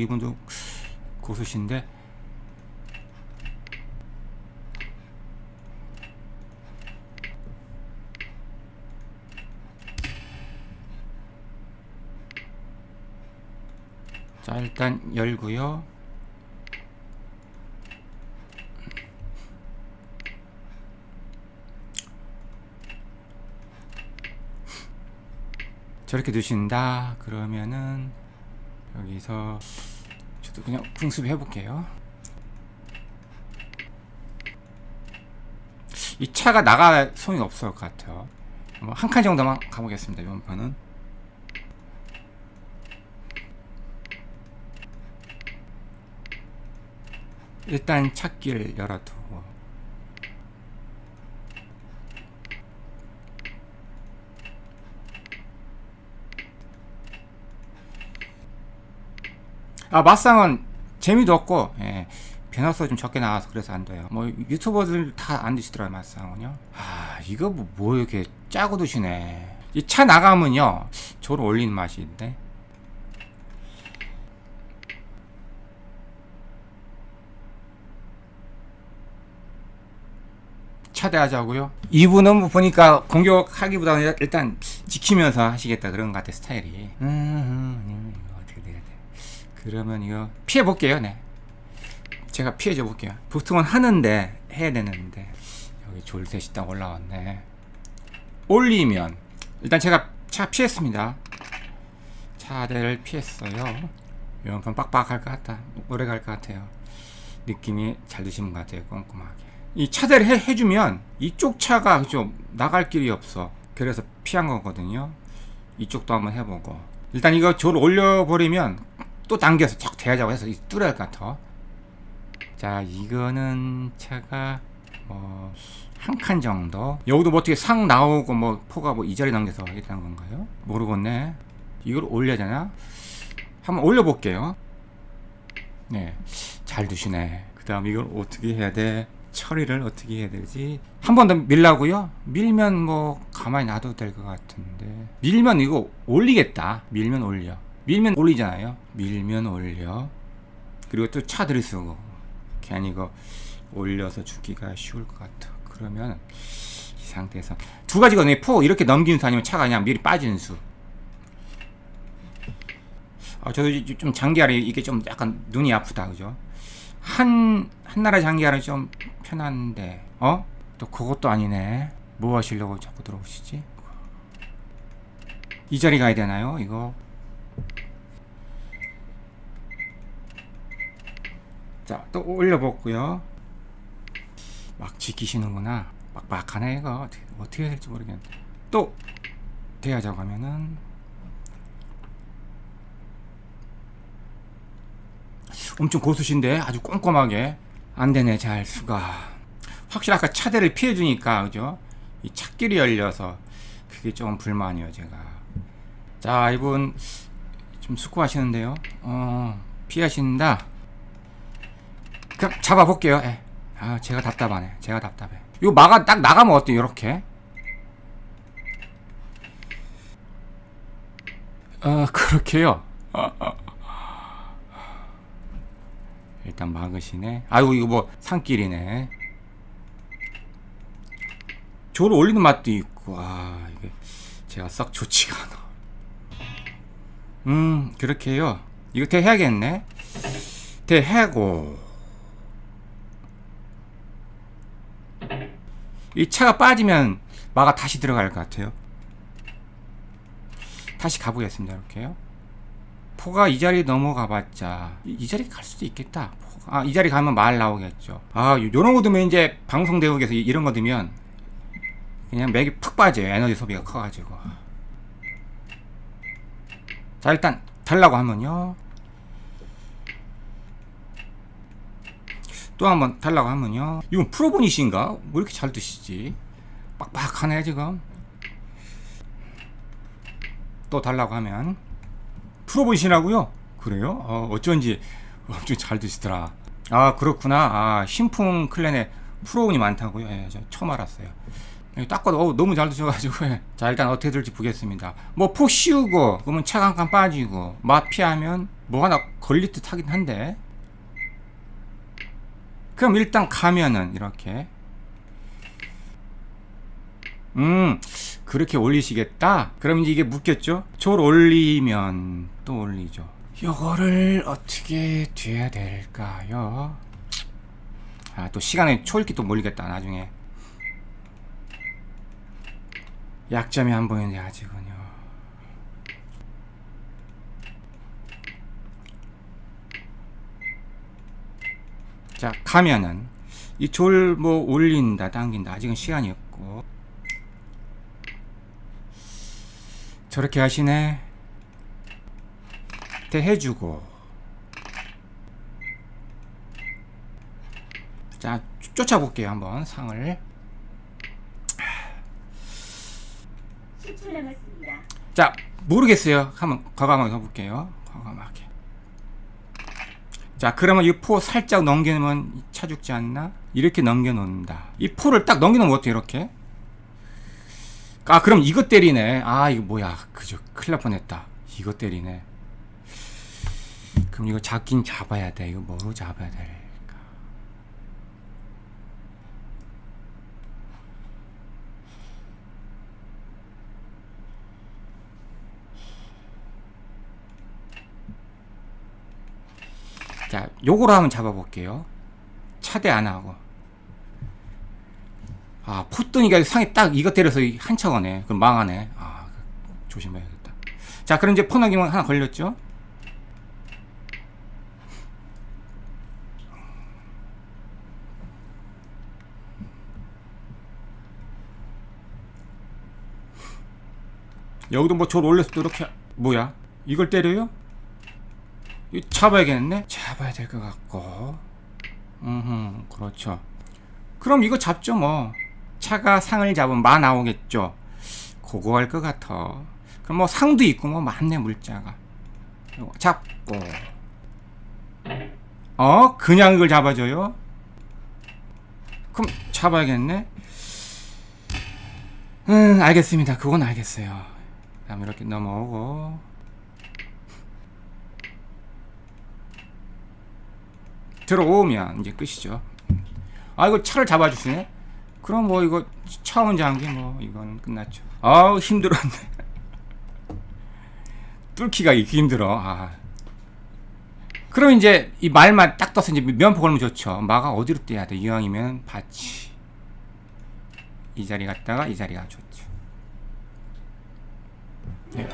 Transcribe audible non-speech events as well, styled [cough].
이분도 고수신데. 자 일단 열고요. 저렇게 두신다. 그러면은 여기서 저도 그냥 궁습 해볼게요. 이 차가 나갈 소용이 없을 것 같아요. 뭐한칸 정도만 가보겠습니다 이번 판은. 일단 찾기를 열어두고 아 맛상은 재미도 없고 예, 변화수가 좀 적게 나와서 그래서 안 돼요 뭐 유튜버들 다 안 드시더라고요 맛상은요 아 이거 뭐, 뭐 이렇게 짜고 드시네 이 차 나가면요 저를 올리는 맛인데 차대하자고요? 이분은 뭐 보니까 공격하기보다는 일단 지키면서 하시겠다 그런 것 같아 스타일이. 음, 음, 음? 그러면 이거 피해 볼게요, 네. 제가 피해 줘 볼게요. 보통은 하는데 해야 되는데 여기 졸셋이 딱 올라왔네. 올리면 일단 제가 차 피했습니다. 차대를 피했어요. 판 빡빡할 것 같다. 오래 갈 것 같아요. 느낌이 잘 드시는 것 같아요. 꼼꼼하게. 이 차대를 해, 해주면 이쪽 차가 좀 나갈 길이 없어. 그래서 피한 거거든요. 이쪽도 한번 해보고. 일단 이거 졸 올려버리면 또 당겨서 쫙 대하자고 해서 이것 같아. 자, 이거는 차가 뭐, 한 칸 정도. 여기도 뭐 어떻게 상 나오고 뭐 포가 뭐 이 자리 남겨서 하겠다는 건가요? 모르겠네. 이걸 올려야 되나? 한번 올려볼게요. 네. 잘 두시네. 그 다음 이걸 어떻게 해야 돼? 처리를 어떻게 해야 되지? 한 번 더 밀라고요? 밀면 뭐 가만히 놔둬도 될 것 같은데 밀면 이거 올리겠다 밀면 올려 밀면 올리잖아요 밀면 올려 그리고 또 차들이 쓰고 괜히 이거 올려서 주기가 쉬울 것 같아 그러면 이 상태에서 두 가지거든요 포 이렇게 넘기는 수 아니면 차가 그냥 미리 빠지는 수 아, 저도 이- 좀 장기하래 이게 좀 약간 눈이 아프다 그죠? 한 한나라 장기하는 좀 편한데 어? 또 그것도 아니네. 뭐 하시려고 자꾸 들어오시지? 이 자리 가야 되나요? 이거 자 또 올려봤고요. 막 지키시는구나. 빡빡하네 이거. 어떻게, 어떻게 될지 모르겠는데. 또 대하자고 하면은 엄청 고수신데 아주 꼼꼼하게 안 되네 잘 수가. 확실히 아까 차대를 피해 주니까 그죠? 이 차길이 열려서 그게 좀 불만이에요 제가. 자 이분 좀 수고하시는데요. 어 피하신다 그럼 잡아볼게요 예. 아 제가 답답하네 제가 답답해 이거 막아 딱 나가면 어때 요렇게 어 그렇게요 일단 막으시네. 아이고 이거 뭐 산길이네. 조를 올리는 맛도 있고 아 이게 제가 썩 좋지가 않아. 음 그렇게 해요. 이거 대해야겠네. 대해고 이 차가 빠지면 마가 다시 들어갈 것 같아요. 다시 가보겠습니다. 이렇게요. 포가 이 자리 넘어가봤자 이, 이 자리 갈 수도 있겠다. 아, 이 자리 가면 말 나오겠죠. 아, 요- 요런 거 두면 이제 방송 대국에서 이- 이런 거 두면 그냥 맥이 푹 빠져요. 에너지 소비가 커가지고. 자, 일단 달라고 하면요. 또 한번 달라고 하면요. 이건 프로보니신가? 뭐 이렇게 잘 드시지? 빡빡하네 지금. 또 달라고 하면 프로보이시라고요? 그래요? 어, 어쩐지 엄청 잘 드시더라. 아 그렇구나. 아 신풍 클랜에 프로운이 많다고요? 예, 저 처음 알았어요. 예, 딱 봐도 어우, 너무 잘 드셔가지고 예. 자 일단 어떻게 될지 보겠습니다. 뭐 폭 씌우고 그러면 차가 한 칸 빠지고 맛 피하면 뭐 하나 걸릴 듯 하긴 한데 그럼 일단 가면은 이렇게. 음 그렇게 올리시겠다? 그럼 이제 이게 묶였죠? 졸 올리면 또 올리죠. 요거를 어떻게 돼야 될까요? 아 또 시간에 초읽기 또 몰리겠다 나중에. 약점이 안 보이는데 아직은요 자 가면은 이 졸 뭐 올린다 당긴다. 아직은 시간이 없고. 저렇게 하시네. 대해주고. 자 쫓- 쫓아볼게요 한번 상을. 10초 남았습니다. 자 모르겠어요. 한번 과감하게 해볼게요. 과감하게 자 그러면 이 포 살짝 넘겨놓으면 차 죽지 않나? 이렇게 넘겨놓는다. 이 포를 딱 넘겨놓으면 어때 이렇게? 아 그럼 이거 때리네. 아 이거 뭐야. 그저 큰일 날 뻔했다. 이거 때리네. 그럼 이거 잡긴 잡아야 돼. 이거 뭐로 잡아야 될까 자 요거로 한번 잡아볼게요. 차대 안 하고. 아 포뜨니가 상에 딱 이거 때려서 한차 거네. 그럼 망하네. 아 조심해야겠다. 자 그럼 이제 포나기만 하나 걸렸죠? 여기도 뭐졸 올렸을 때 이렇게 뭐야? 이걸 때려요? 잡아야겠네? 잡아야 될 것 같고. 음 그렇죠. 그럼 이거 잡죠 뭐. 차가 상을 잡으면 마 나오겠죠. 그거 할 것 같아. 그럼 뭐 상도 있고 뭐 많네 물자가. 잡고. 어? 그냥 이걸 잡아줘요? 그럼 잡아야겠네? 음 알겠습니다. 그건 알겠어요. 다음 이렇게 넘어오고 들어오면 이제 끝이죠. 아 이거 차를 잡아주시네. 그럼 뭐 이거 차 혼자 한 게 뭐 이거는 끝났죠. 아우 힘들었네. [laughs] 뚫기가 이렇게 힘들어. 아. 그럼 이제 이 말만 딱 떠서 이제 면포 걸면 좋죠. 마가 어디로 떼야 돼? 이왕이면 받치. 이 자리 갔다가 이 자리가 좋죠. 네.